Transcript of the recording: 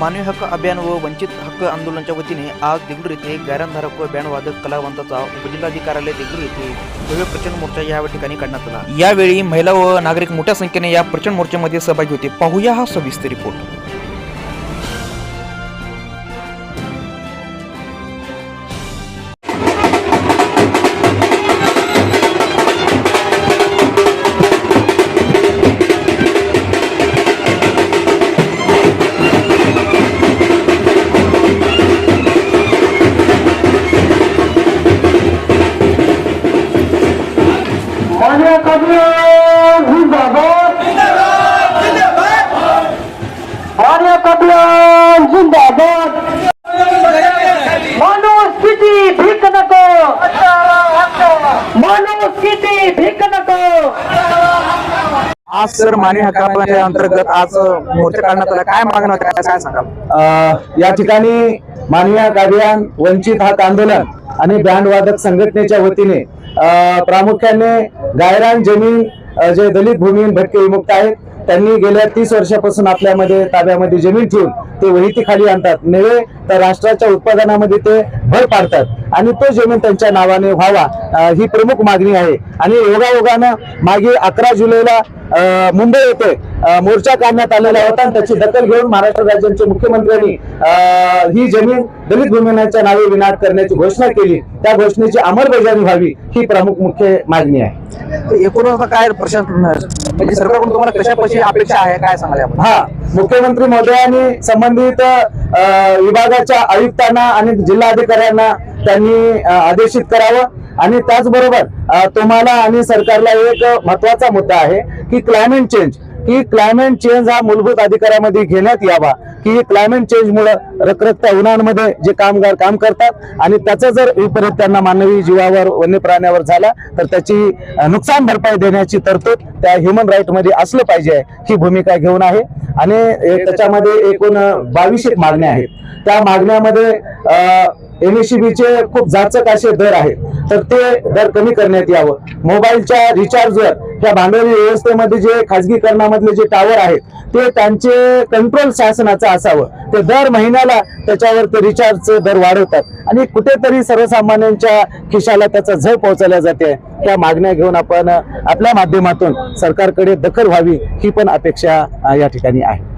मानवी हक्क अभियान व वंचित हक्क आंदोलनाच्या वतीने आज देगलूर येथे गायरानधारक व बँडवादक कलावंताचा उपजिल्हाधिकाऱ्यालय देगलूर येथे भव्य प्रचंड मोर्चा या ठिकाणी काढण्यात आला. यावेळी महिला व नागरिक मोठ्या संख्येने या प्रचंड मोर्चामध्ये सहभागी होते. पाहूया हा सविस्तर रिपोर्ट. कबीर जिंदाबाद. माणूस किती भीक नको. माणूस किती भीक नको. आज सर मानवी हक्काच्या अंतर्गत आज मोर्चा काढण्यात आला. काय मागणं काय काय सांगाल? या ठिकाणी मानवी हक अभियान वंचित हक आंदोलन आणि बँडवादक संघटनेच्या वतीने अ, प्रामुख्याने गायरान जमीन जे दलित भूमी भटके विमुक्त आहेत त्यांनी गेल्या तीस वर्षापासून आपल्यामध्ये ताब्यामध्ये जमीन ठेवून ते वहिती खाली आणतात. नव्हे तर राष्ट्राच्या उत्पादनामध्ये ते भर पाडतात. आणि तो जमीन त्यांच्या नावाने व्हावा ही प्रमुख मागणी आहे. आणि योगायोगानं मागे अकरा जुलैला मुंबई येथे मोर्चा काढण्यात आलेला होता. आणि त्याची दखल घेऊन महाराष्ट्र राज्याचे मुख्यमंत्र्यांनी ही जमीन दलित भूमीनाच्या नावे विनाट करण्याची घोषणा केली. त्या घोषणेची अंमलबजावणी व्हावी ही प्रमुख मुख्य मागणी आहे. एकूण काय प्रशासन म्हणजे सरकारकडून तुम्हाला कशा कशी अपेक्षा आहे? काय आपण हा मुख्यमंत्री महोदयांनी संबंधित विभागाच्या आयुक्तांना आणि जिल्हाधिकाऱ्यांना त्यांनी आदेशित करावं. आणि त्याचबरोबर तुम्हाला आणि सरकारला एक महत्त्वाचा मुद्दा आहे की क्लायमेट चेंज की क्लायमेट चेंज हा मूलभूत अधिकारामध्ये घेण्यात यावा. की क्लायमेट चेंज मुळे रखरखत्या उन्हांमध्ये जे कामगार काम करतात आणि त्याचा जर विपरीत त्यांना मानवी जीवावर वन्य प्राण्यावर झाला तर त्याची नुकसान भरपाई देण्याची तरतूद त्या ह्युमन राईटमध्ये असलं पाहिजे ही भूमिका घेऊन आहे. आणि त्याच्यामध्ये एकूण बावीस एक मागण्या आहेत. त्या मागण्यामध्ये एमएससीबीचे खूप जाचक असे दर आहेत. तर ते दर कमी करण्यात यावं. मोबाईलच्या रिचार्जवर त्या भांडवली व्यवस्थेमध्ये जे खाजगीकरणामधले जे टावर आहेत ते त्यांचे कंट्रोल शासनाचं असावं. ते दर महिन्याला त्याच्यावर ते रिचार्जचे दर वाढवतात. आणि कुठेतरी सर्वसामान्यांच्या खिशाला त्याचा झळ पोहोचवल्या जाते. त्या मागण्या घेऊन आपण आपल्या माध्यमातून सरकारकडे दखल व्हावी ही पण अपेक्षा या ठिकाणी आहे.